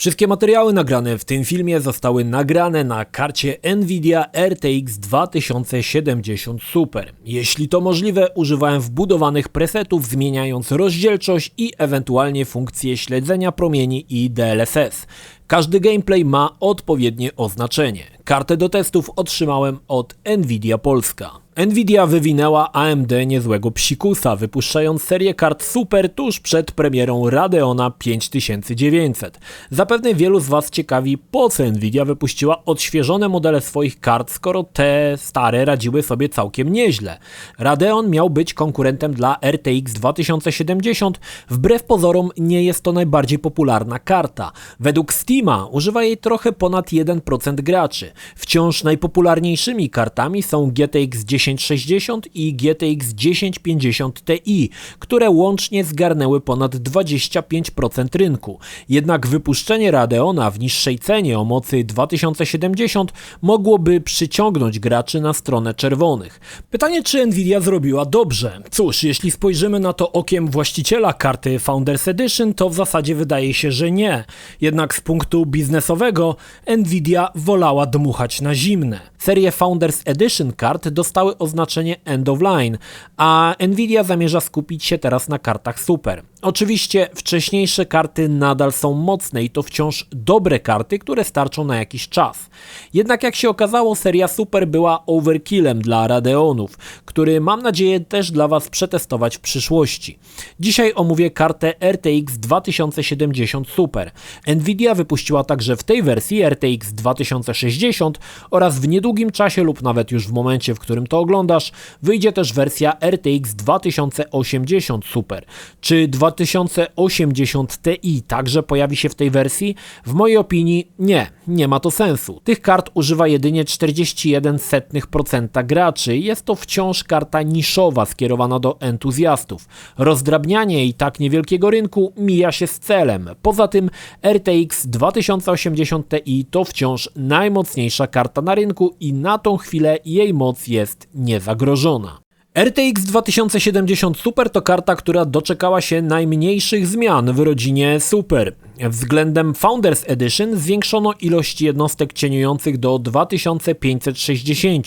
Wszystkie materiały nagrane w tym filmie zostały nagrane na karcie Nvidia RTX 2070 Super. Jeśli to możliwe, używałem wbudowanych presetów zmieniając rozdzielczość i ewentualnie funkcję śledzenia promieni i DLSS. Każdy gameplay ma odpowiednie oznaczenie. Kartę do testów otrzymałem od Nvidia Polska. Nvidia wywinęła AMD niezłego psikusa, wypuszczając serię kart Super tuż przed premierą Radeona 5900. Zapewne wielu z Was ciekawi, po co Nvidia wypuściła odświeżone modele swoich kart, skoro te stare radziły sobie całkiem nieźle. Radeon miał być konkurentem dla RTX 2070, wbrew pozorom nie jest to najbardziej popularna karta. Według Steama używa jej trochę ponad 1% graczy. Wciąż najpopularniejszymi kartami są GTX 10 1060 i GTX 1050 Ti, które łącznie zgarnęły ponad 25% rynku. Jednak wypuszczenie Radeona w niższej cenie o mocy 2070 mogłoby przyciągnąć graczy na stronę czerwonych. Pytanie, czy Nvidia zrobiła dobrze? Cóż, jeśli spojrzymy na to okiem właściciela karty Founders Edition, to w zasadzie wydaje się, że nie. Jednak z punktu biznesowego Nvidia wolała dmuchać na zimne. Serie Founders Edition kart dostały oznaczenie End of Line, a Nvidia zamierza skupić się teraz na kartach Super. Oczywiście wcześniejsze karty nadal są mocne i to wciąż dobre karty, które starczą na jakiś czas. Jednak jak się okazało, seria Super była overkillem dla Radeonów, który mam nadzieję też dla Was przetestować w przyszłości. Dzisiaj omówię kartę RTX 2070 Super. Nvidia wypuściła także w tej wersji RTX 2060 oraz w niedługim czasie lub nawet już w momencie, w którym to oglądasz, wyjdzie też wersja RTX 2080 Super. Czy 2000 2080 Ti także pojawi się w tej wersji? W mojej opinii nie, nie ma to sensu. Tych kart używa jedynie 41% graczy. Jest to wciąż karta niszowa skierowana do entuzjastów. Rozdrabnianie i tak niewielkiego rynku mija się z celem. Poza tym RTX 2080 Ti to wciąż najmocniejsza karta na rynku i na tą chwilę jej moc jest niezagrożona. RTX 2070 Super to karta, która doczekała się najmniejszych zmian w rodzinie Super. Względem Founders Edition zwiększono ilość jednostek cieniujących do 2560.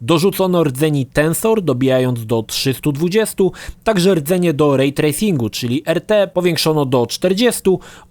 Dorzucono rdzeni Tensor, dobijając do 320, także rdzenie do Ray Tracingu, czyli RT, powiększono do 40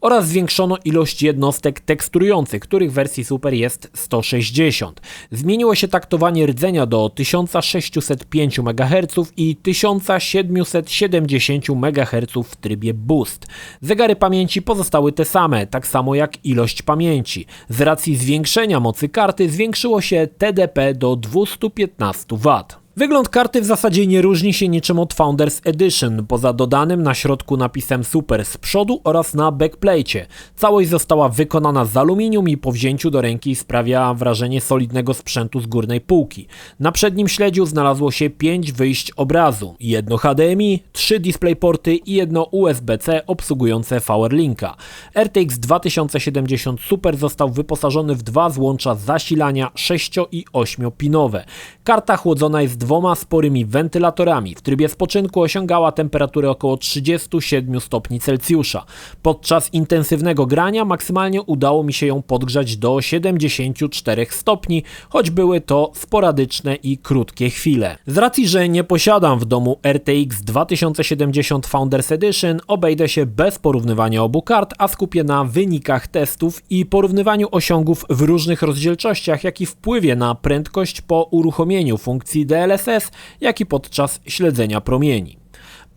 oraz zwiększono ilość jednostek teksturujących, których w wersji Super jest 160. Zmieniło się taktowanie rdzenia do 1605 MHz i 1770 MHz w trybie Boost. Zegary pamięci pozostały te same, tak samo jak ilość pamięci. Z racji zwiększenia mocy karty zwiększyło się TDP do 215 W. Wygląd karty w zasadzie nie różni się niczym od Founders Edition, poza dodanym na środku napisem Super z przodu oraz na backplate. Całość została wykonana z aluminium i po wzięciu do ręki sprawia wrażenie solidnego sprzętu z górnej półki. Na przednim śledziu znalazło się 5 wyjść obrazu, jedno HDMI, 3 DisplayPorty i jedno USB-C obsługujące Powerlinka. RTX 2070 Super został wyposażony w dwa złącza zasilania 6 i 8 pinowe. Karta chłodzona jest dwoma sporymi wentylatorami. W trybie spoczynku osiągała temperaturę około 37 stopni Celsjusza. Podczas intensywnego grania maksymalnie udało mi się ją podgrzać do 74 stopni, choć były to sporadyczne i krótkie chwile. Z racji, że nie posiadam w domu RTX 2070 Founders Edition, obejdę się bez porównywania obu kart, a skupię na wynikach testów i porównywaniu osiągów w różnych rozdzielczościach, jak i wpływie na prędkość po uruchomieniu funkcji DLS DLSS, jak i podczas śledzenia promieni.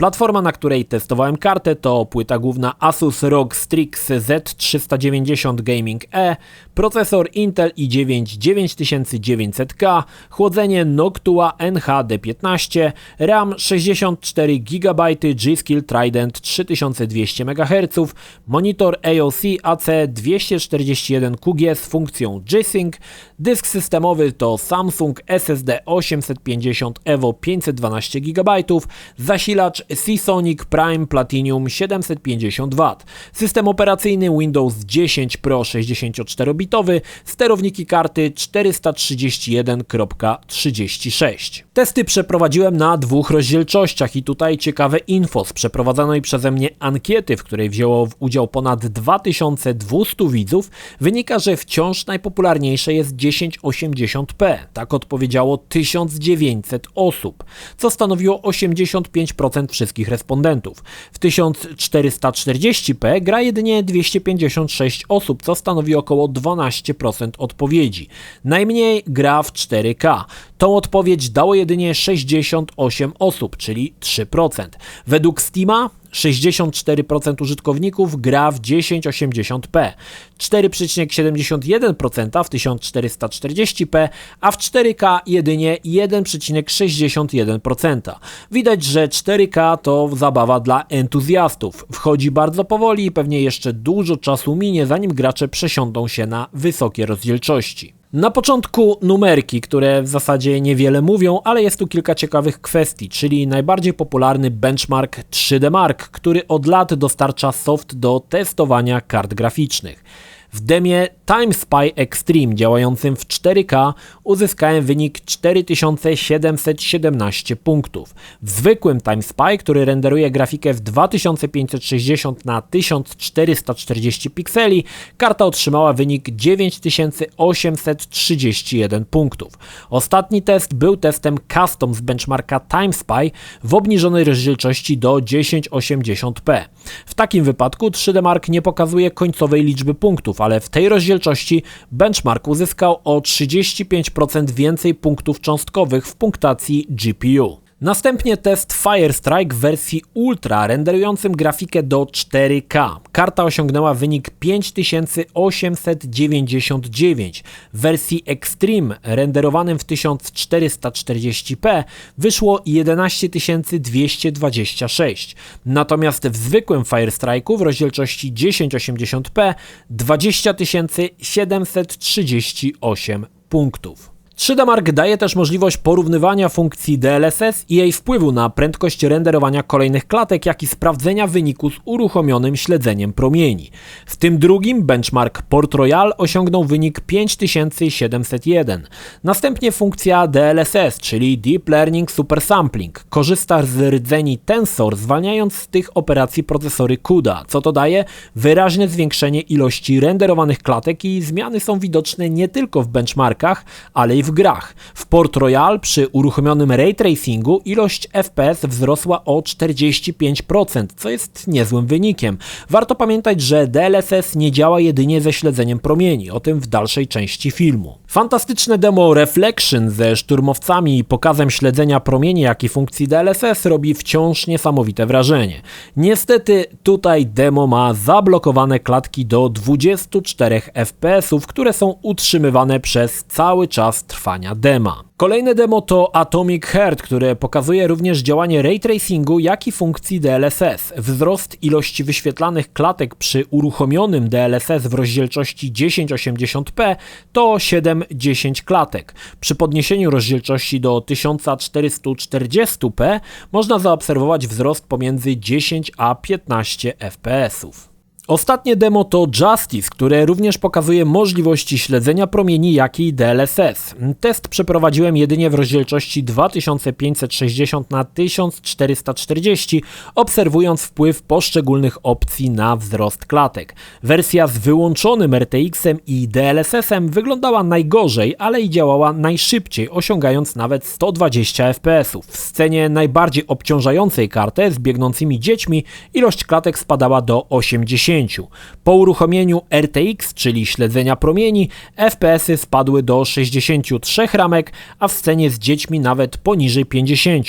Platforma, na której testowałem kartę to płyta główna Asus ROG Strix Z390 Gaming E, procesor Intel i9 9900K, chłodzenie Noctua NHD15, RAM 64 GB G-Skill Trident 3200 MHz, monitor AOC AC241QG z funkcją G-Sync, dysk systemowy to Samsung SSD 850 EVO 512 GB, zasilacz Seasonic Prime Platinum 750W, system operacyjny Windows 10 Pro 64-bitowy, sterowniki karty 431.36. Testy przeprowadziłem na dwóch rozdzielczościach i tutaj ciekawe info z przeprowadzonej przeze mnie ankiety, w której wzięło udział ponad 2200 widzów, wynika, że wciąż najpopularniejsze jest 1080p. Tak odpowiedziało 1900 osób, co stanowiło 85% wszystkich respondentów. W 1440p gra jedynie 256 osób, co stanowi około 12% odpowiedzi. Najmniej gra w 4K. Tą odpowiedź dało jedynie 68 osób, czyli 3%. Według Steama 64% użytkowników gra w 1080p, 4,71% w 1440p, a w 4K jedynie 1,61%. Widać, że 4K to zabawa dla entuzjastów. Wchodzi bardzo powoli i pewnie jeszcze dużo czasu minie, zanim gracze przesiądą się na wysokie rozdzielczości. Na początku numerki, które w zasadzie niewiele mówią, ale jest tu kilka ciekawych kwestii, czyli najbardziej popularny benchmark 3D Mark, który od lat dostarcza soft do testowania kart graficznych. W demie Time Spy Extreme działającym w 4K uzyskałem wynik 4717 punktów. W zwykłym Time Spy, który renderuje grafikę w 2560 na 1440 pikseli, karta otrzymała wynik 9831 punktów. Ostatni test był testem custom z benchmarka Time Spy w obniżonej rozdzielczości do 1080p. W takim wypadku 3D Mark nie pokazuje końcowej liczby punktów, ale w tej rozdzielczości benchmark uzyskał o 35% więcej punktów cząstkowych w punktacji GPU. Następnie test Firestrike w wersji Ultra, renderującym grafikę do 4K. Karta osiągnęła wynik 5899. W wersji Extreme, renderowanym w 1440p, wyszło 11226. Natomiast w zwykłym Firestrike'u w rozdzielczości 1080p 20738 punktów. 3D Mark daje też możliwość porównywania funkcji DLSS i jej wpływu na prędkość renderowania kolejnych klatek, jak i sprawdzenia wyniku z uruchomionym śledzeniem promieni. W tym drugim benchmark Port Royal osiągnął wynik 5701. Następnie funkcja DLSS, czyli Deep Learning Super Sampling, korzysta z rdzeni Tensor, zwalniając z tych operacji procesory CUDA, co to daje wyraźne zwiększenie ilości renderowanych klatek i zmiany są widoczne nie tylko w benchmarkach, ale i w grach. W Port Royal przy uruchomionym ray tracingu ilość FPS wzrosła o 45%, co jest niezłym wynikiem. Warto pamiętać, że DLSS nie działa jedynie ze śledzeniem promieni, o tym w dalszej części filmu. Fantastyczne demo Reflection ze szturmowcami i pokazem śledzenia promieni, jak i funkcji DLSS robi wciąż niesamowite wrażenie. Niestety tutaj demo ma zablokowane klatki do 24 FPS, które są utrzymywane przez cały czas trwania dema. Kolejne demo to Atomic Heart, które pokazuje również działanie ray tracingu, jak i funkcji DLSS. Wzrost ilości wyświetlanych klatek przy uruchomionym DLSS w rozdzielczości 1080p to 7-10 klatek. Przy podniesieniu rozdzielczości do 1440p można zaobserwować wzrost pomiędzy 10 a 15 fps. Ostatnie demo to Justice, które również pokazuje możliwości śledzenia promieni, jak i DLSS. Test przeprowadziłem jedynie w rozdzielczości 2560 na 1440, obserwując wpływ poszczególnych opcji na wzrost klatek. Wersja z wyłączonym RTX-em i DLSS-em wyglądała najgorzej, ale i działała najszybciej, osiągając nawet 120 fps. W scenie najbardziej obciążającej kartę z biegnącymi dziećmi ilość klatek spadała do 80. Po uruchomieniu RTX, czyli śledzenia promieni, FPS-y spadły do 63 ramek, a w scenie z dziećmi nawet poniżej 50.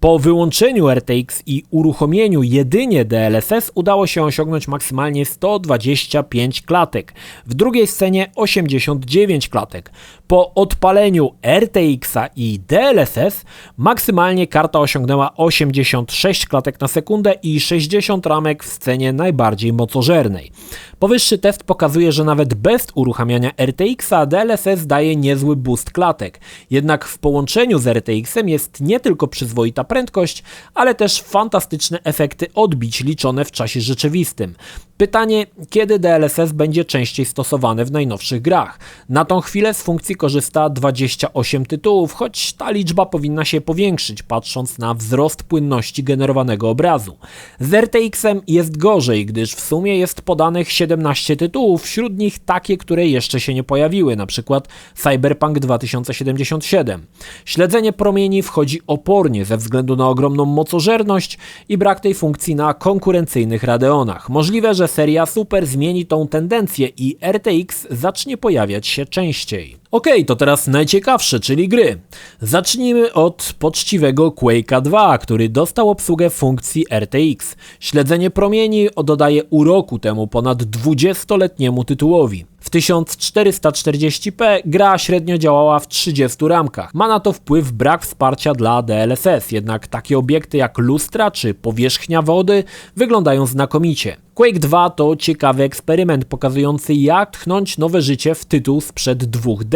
Po wyłączeniu RTX i uruchomieniu jedynie DLSS udało się osiągnąć maksymalnie 125 klatek, w drugiej scenie 89 klatek. Po odpaleniu RTX-a i DLSS maksymalnie karta osiągnęła 86 klatek na sekundę i 60 ramek w scenie najbardziej modowej mocożernej. Powyższy test pokazuje, że nawet bez uruchamiania RTX-a DLSS daje niezły boost klatek. Jednak w połączeniu z RTX-em jest nie tylko przyzwoita prędkość, ale też fantastyczne efekty odbić liczone w czasie rzeczywistym. Pytanie, kiedy DLSS będzie częściej stosowany w najnowszych grach? Na tą chwilę z funkcji korzysta 28 tytułów, choć ta liczba powinna się powiększyć, patrząc na wzrost płynności generowanego obrazu. Z RTX-em jest gorzej, gdyż w sumie jest podanych 17 tytułów, wśród nich takie, które jeszcze się nie pojawiły, np. Cyberpunk 2077. Śledzenie promieni wchodzi opornie ze względu na ogromną mocożerność i brak tej funkcji na konkurencyjnych Radeonach. Możliwe, że seria Super zmieni tą tendencję i RTX zacznie pojawiać się częściej. Ok, to teraz najciekawsze, czyli gry. Zacznijmy od poczciwego Quake'a 2, który dostał obsługę funkcji RTX. Śledzenie promieni dodaje uroku temu ponad 20-letniemu tytułowi. W 1440p gra średnio działała w 30 ramkach. Ma na to wpływ brak wsparcia dla DLSS, jednak takie obiekty jak lustra czy powierzchnia wody wyglądają znakomicie. Quake 2 to ciekawy eksperyment pokazujący jak tchnąć nowe życie w tytuł sprzed dwóch dekad.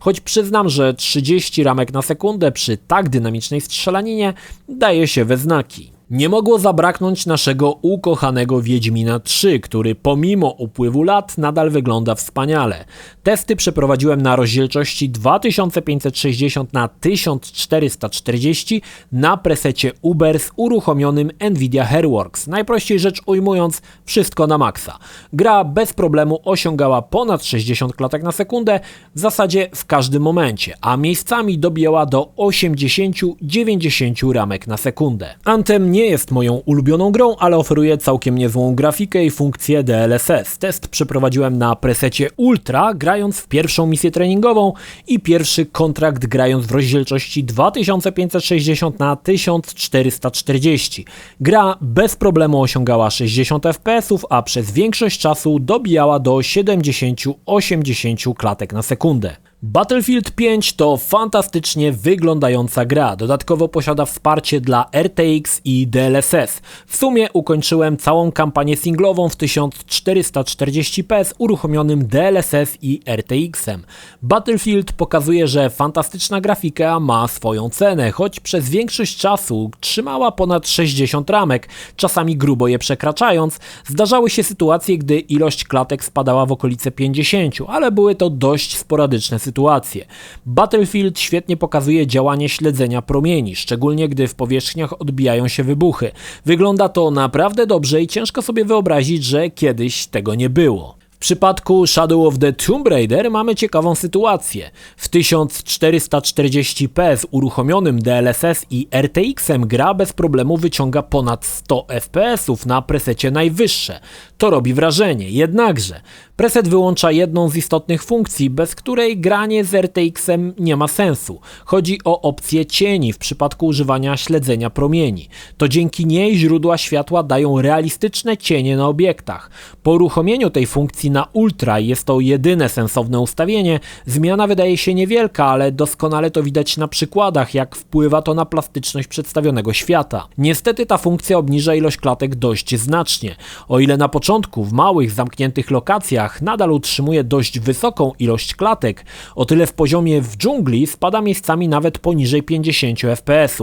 Choć przyznam, że 30 ramek na sekundę przy tak dynamicznej strzelaninie daje się we znaki. Nie mogło zabraknąć naszego ukochanego Wiedźmina 3, który pomimo upływu lat nadal wygląda wspaniale. Testy przeprowadziłem na rozdzielczości 2560 na 1440 na presecie Uber z uruchomionym Nvidia Hairworks. Najprościej rzecz ujmując, wszystko na maksa. Gra bez problemu osiągała ponad 60 klatek na sekundę w zasadzie w każdym momencie, a miejscami dobijała do 80-90 ramek na sekundę. Anthem nie jest moją ulubioną grą, ale oferuje całkiem niezłą grafikę i funkcję DLSS. Test przeprowadziłem na presecie Ultra, grając w pierwszą misję treningową i pierwszy kontrakt grając w rozdzielczości 2560 na 1440. Gra bez problemu osiągała 60 fps, a przez większość czasu dobijała do 70-80 klatek na sekundę. Battlefield 5 to fantastycznie wyglądająca gra. Dodatkowo posiada wsparcie dla RTX i DLSS. W sumie ukończyłem całą kampanię singlową w 1440p z uruchomionym DLSS i RTX-em. Battlefield pokazuje, że fantastyczna grafika ma swoją cenę, choć przez większość czasu trzymała ponad 60 ramek, czasami grubo je przekraczając. Zdarzały się sytuacje, gdy ilość klatek spadała w okolice 50, ale były to dość sporadyczne sytuacje. Battlefield świetnie pokazuje działanie śledzenia promieni, szczególnie gdy w powierzchniach odbijają się wybuchy. Wygląda to naprawdę dobrze i ciężko sobie wyobrazić, że kiedyś tego nie było. W przypadku Shadow of the Tomb Raider mamy ciekawą sytuację. W 1440p z uruchomionym DLSS i RTX-em gra bez problemu wyciąga ponad 100 fps na presecie najwyższe. To robi wrażenie, jednakże preset wyłącza jedną z istotnych funkcji, bez której granie z RTX-em nie ma sensu. Chodzi o opcję cieni w przypadku używania śledzenia promieni. To dzięki niej źródła światła dają realistyczne cienie na obiektach. Po uruchomieniu tej funkcji na Ultra jest to jedyne sensowne ustawienie. Zmiana wydaje się niewielka, ale doskonale to widać na przykładach, jak wpływa to na plastyczność przedstawionego świata. Niestety ta funkcja obniża ilość klatek dość znacznie. O ile na początku w małych, zamkniętych lokacjach nadal utrzymuje dość wysoką ilość klatek, o tyle w poziomie w dżungli spada miejscami nawet poniżej 50 fps.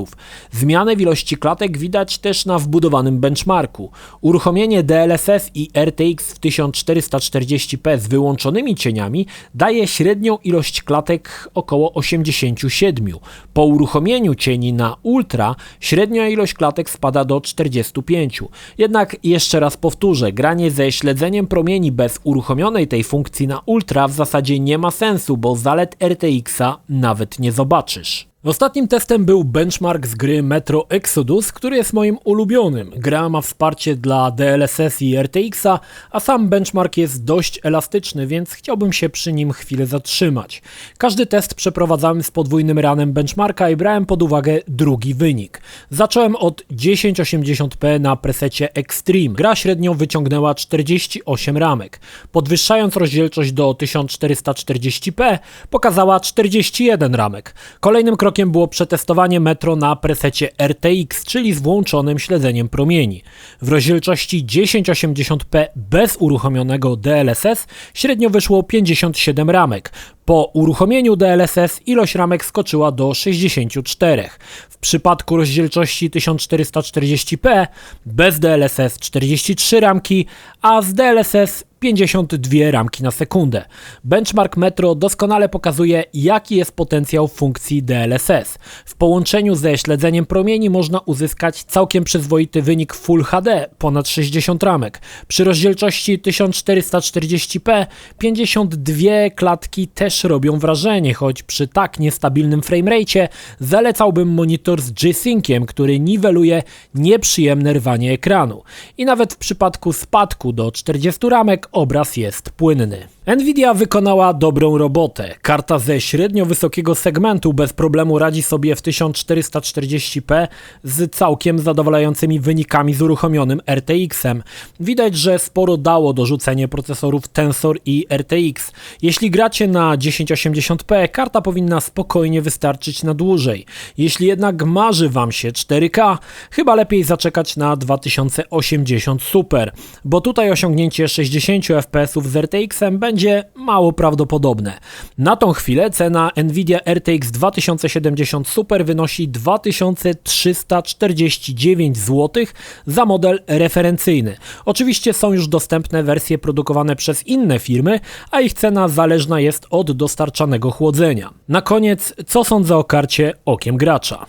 Zmianę w ilości klatek widać też na wbudowanym benchmarku. Uruchomienie DLSS i RTX w 1440p z wyłączonymi cieniami daje średnią ilość klatek około 87. Po uruchomieniu cieni na Ultra średnia ilość klatek spada do 45. Jednak jeszcze raz powtórzę, granie ze śledzeniem promieni bez uruchomionej tej funkcji na Ultra w zasadzie nie ma sensu, bo zalet RTX-a nawet nie zobaczysz. Ostatnim testem był benchmark z gry Metro Exodus, który jest moim ulubionym. Gra ma wsparcie dla DLSS i RTX-a, a sam benchmark jest dość elastyczny, więc chciałbym się przy nim chwilę zatrzymać. Każdy test przeprowadzałem z podwójnym ranem benchmarka i brałem pod uwagę drugi wynik. Zacząłem od 1080p na presecie Extreme. Gra średnio wyciągnęła 48 ramek. Podwyższając rozdzielczość do 1440p pokazała 41 ramek. Kolejnym krokiem krokiem było przetestowanie Metro na presecie RTX, czyli z włączonym śledzeniem promieni. W rozdzielczości 1080p bez uruchomionego DLSS średnio wyszło 57 ramek. Po uruchomieniu DLSS ilość ramek skoczyła do 64. W przypadku rozdzielczości 1440p bez DLSS 43 ramki, a z DLSS 52 ramki na sekundę. Benchmark Metro doskonale pokazuje, jaki jest potencjał funkcji DLSS. W połączeniu ze śledzeniem promieni można uzyskać całkiem przyzwoity wynik Full HD, ponad 60 ramek. Przy rozdzielczości 1440p 52 klatki też robią wrażenie, choć przy tak niestabilnym framerate zalecałbym monitor z G-Synciem, który niweluje nieprzyjemne rwanie ekranu. I nawet w przypadku spadku do 40 ramek obraz jest płynny. Nvidia wykonała dobrą robotę. Karta ze średnio wysokiego segmentu bez problemu radzi sobie w 1440p z całkiem zadowalającymi wynikami z uruchomionym RTX-em. Widać, że sporo dało dorzucenie procesorów Tensor i RTX. Jeśli gracie na 1080p, karta powinna spokojnie wystarczyć na dłużej. Jeśli jednak marzy Wam się 4K, chyba lepiej zaczekać na 2080 Super, bo tutaj osiągnięcie 60 fps z RTX-em będzie mało prawdopodobne. Na tą chwilę cena Nvidia RTX 2070 Super wynosi 2349 zł za model referencyjny. Oczywiście są już dostępne wersje produkowane przez inne firmy, a ich cena zależna jest od dostarczanego chłodzenia. Na koniec, co sądzę o karcie okiem gracza?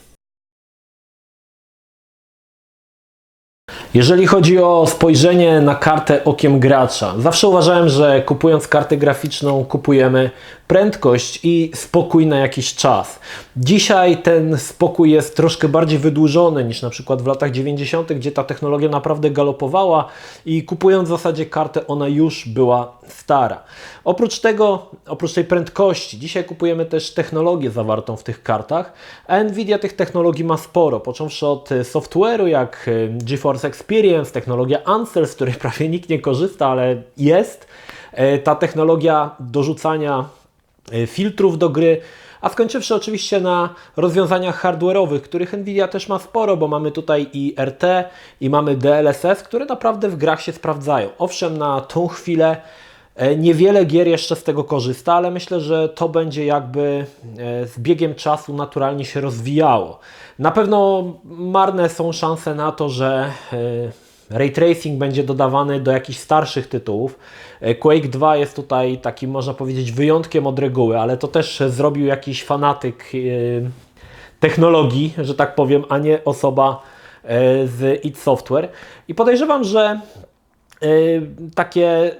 Jeżeli chodzi o spojrzenie na kartę okiem gracza, zawsze uważałem, że kupując kartę graficzną kupujemy prędkość i spokój na jakiś czas. Dzisiaj ten spokój jest troszkę bardziej wydłużony niż na przykład w latach 90., gdzie ta technologia naprawdę galopowała i kupując w zasadzie kartę, ona już była stara. Oprócz tego, oprócz tej prędkości, dzisiaj kupujemy też technologię zawartą w tych kartach, Nvidia tych technologii ma sporo, począwszy od software'u jak GeForce Experience, technologia Ansel, z której prawie nikt nie korzysta, ale jest. Ta technologia dorzucania filtrów do gry, a skończywszy oczywiście na rozwiązaniach hardware'owych, których Nvidia też ma sporo, bo mamy tutaj i RT, i mamy DLSS, które naprawdę w grach się sprawdzają. Owszem, na tą chwilę niewiele gier jeszcze z tego korzysta, ale myślę, że to będzie jakby z biegiem czasu naturalnie się rozwijało. Na pewno marne są szanse na to, że Ray tracing będzie dodawany do jakichś starszych tytułów. Quake 2 jest tutaj takim, można powiedzieć, wyjątkiem od reguły, ale to też zrobił jakiś fanatyk technologii, że tak powiem, a nie osoba z id Software. I podejrzewam, że takie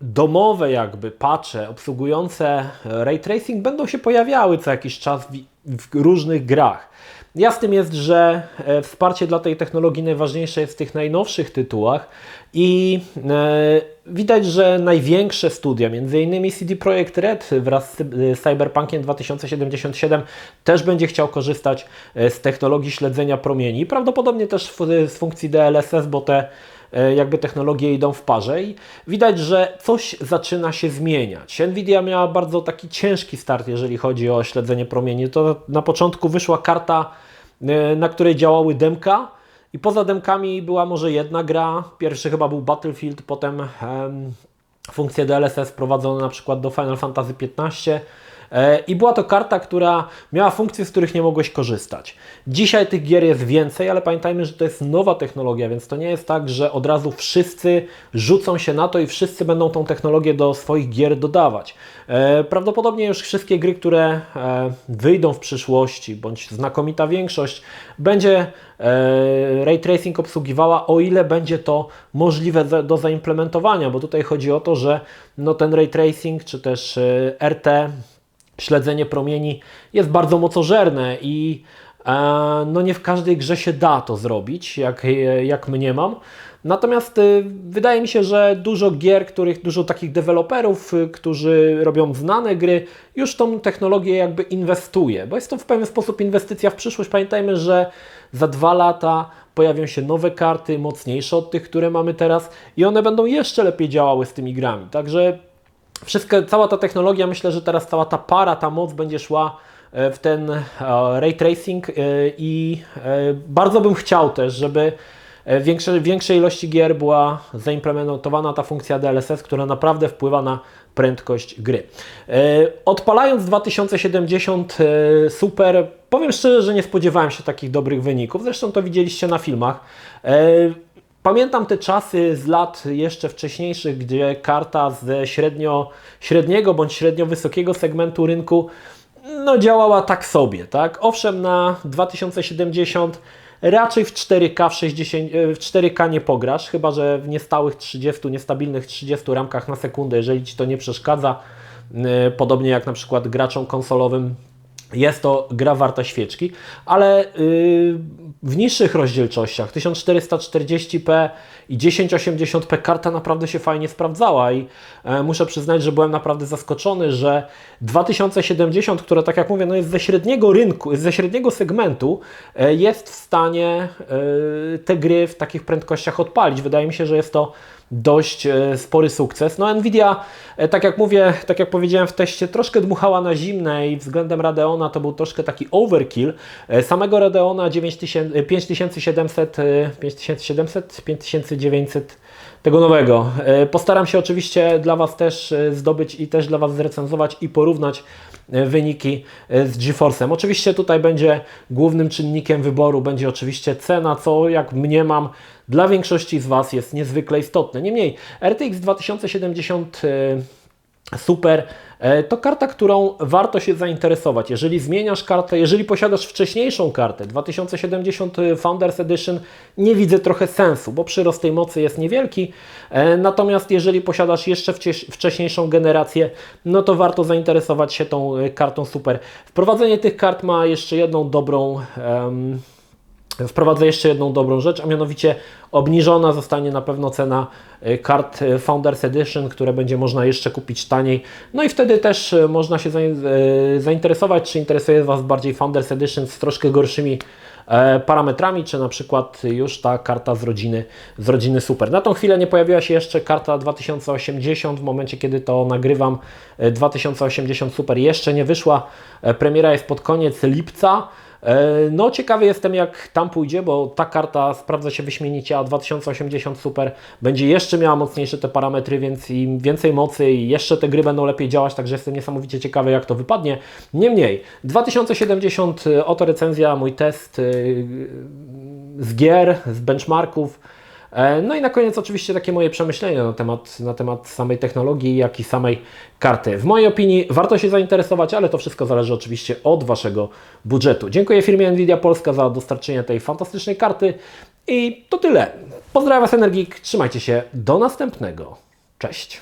domowe jakby patche obsługujące ray tracing będą się pojawiały co jakiś czas w, w różnych grach. Jasnym jest, że wsparcie dla tej technologii najważniejsze jest w tych najnowszych tytułach i e, widać, że największe studia, m.in. CD Projekt Red wraz z Cyberpunkiem 2077 też będzie chciał korzystać z technologii śledzenia promieni, prawdopodobnie też z funkcji DLSS, bo te jakby technologie idą w parze i widać, że coś zaczyna się zmieniać. Nvidia miała bardzo taki ciężki start, jeżeli chodzi o śledzenie promieni. To na początku wyszła karta, na której działały demka i poza demkami była może jedna gra. Pierwszy chyba był Battlefield, potem um, funkcję DLSS wprowadzono na przykład do Final Fantasy XV. I była to karta, która miała funkcje, z których nie mogłeś korzystać. Dzisiaj tych gier jest więcej, ale pamiętajmy, że to jest nowa technologia, więc to nie jest tak, że od razu wszyscy rzucą się na to i wszyscy będą tą technologię do swoich gier dodawać. Prawdopodobnie już wszystkie gry, które wyjdą w przyszłości, bądź znakomita większość, będzie ray tracing obsługiwała, o ile będzie to możliwe do zaimplementowania, bo tutaj chodzi o to, że no ten ray tracing czy też RT śledzenie promieni jest bardzo mocożerne i e, no nie w każdej grze się da to zrobić, jak, jak mniemam. Natomiast y, wydaje mi się, że dużo gier, których, dużo takich deweloperów, którzy robią znane gry, już tą technologię jakby inwestuje, bo jest to w pewien sposób inwestycja w przyszłość. Pamiętajmy, że za dwa lata pojawią się nowe karty, mocniejsze od tych, które mamy teraz i one będą jeszcze lepiej działały z tymi grami. Także wszystko, cała ta technologia, myślę, że teraz cała ta para, ta moc będzie szła e, w ten e, ray tracing e, i bardzo bym chciał też, żeby w większej, ilości gier była zaimplementowana ta funkcja DLSS, która naprawdę wpływa na prędkość gry. Odpalając 2070 e, Super, powiem szczerze, że nie spodziewałem się takich dobrych wyników. Zresztą to widzieliście na filmach. Pamiętam te czasy z lat jeszcze wcześniejszych, gdzie karta ze średnio, średniego bądź średnio wysokiego segmentu rynku no, działała tak sobie. Tak? Owszem, na 2070 raczej w 4K, w, 60, e, w 4K nie pograsz, chyba że w niestałych 30, niestabilnych 30 ramkach na sekundę, jeżeli Ci to nie przeszkadza. E, Podobnie jak na przykład graczom konsolowym jest to gra warta świeczki, ale yy, w niższych rozdzielczościach 1440p i 1080p karta naprawdę się fajnie sprawdzała i e, muszę przyznać, że byłem naprawdę zaskoczony, że 2070, która tak jak mówię, no jest ze średniego rynku, ze średniego segmentu, e, jest w stanie e, te gry w takich prędkościach odpalić. Wydaje mi się, że jest to dość spory sukces. No Nvidia, tak jak mówię, tak jak powiedziałem w teście, troszkę dmuchała na zimne i względem Radeona to był troszkę taki overkill. Samego Radeona 9000, e, 5700, e, 5700, 5900 tego nowego. E, Postaram się oczywiście dla Was też e, zdobyć i też dla Was zrecenzować i porównać e, wyniki z GeForce'em. Oczywiście tutaj będzie głównym czynnikiem wyboru, będzie oczywiście cena, co jak mniemam dla większości z Was jest niezwykle istotne. Niemniej RTX 2070 e, Super to karta, którą warto się zainteresować. Jeżeli zmieniasz kartę, jeżeli posiadasz wcześniejszą kartę 2070 Founders Edition, nie widzę trochę sensu, bo przyrost tej mocy jest niewielki. E, Natomiast jeżeli posiadasz jeszcze wcześ- wcześniejszą generację, no to warto zainteresować się tą e, kartą Super. Wprowadzenie tych kart ma jeszcze jedną dobrą. em, Wprowadzę jeszcze jedną dobrą rzecz, a mianowicie obniżona zostanie na pewno cena y, kart y, Founders Edition, które będzie można jeszcze kupić taniej. No i wtedy też y, można się zain- zainteresować, czy interesuje Was bardziej Founders Edition z troszkę gorszymi e, parametrami, czy na przykład już ta karta z rodziny, z rodziny Super. Na tą chwilę nie pojawiła się jeszcze karta 2080, w momencie kiedy to nagrywam e, 2080 Super jeszcze nie wyszła, E, premiera jest pod koniec lipca. E, No, ciekawy jestem, jak tam pójdzie, bo ta karta sprawdza się wyśmienicie, a 2080 Super będzie jeszcze miała mocniejsze te parametry, więc im więcej mocy i jeszcze te gry będą lepiej działać, także jestem niesamowicie ciekawy, jak to wypadnie. Niemniej, 2070, y, oto recenzja, mój test y, z gier, z benchmarków. E, No i na koniec oczywiście takie moje przemyślenia na temat, na temat samej technologii, jak i samej karty. W mojej opinii warto się zainteresować, ale to wszystko zależy oczywiście od Waszego budżetu. Dziękuję firmie Nvidia Polska za dostarczenie tej fantastycznej karty i to tyle. Pozdrawiam Was Energik, trzymajcie się, do następnego. Cześć!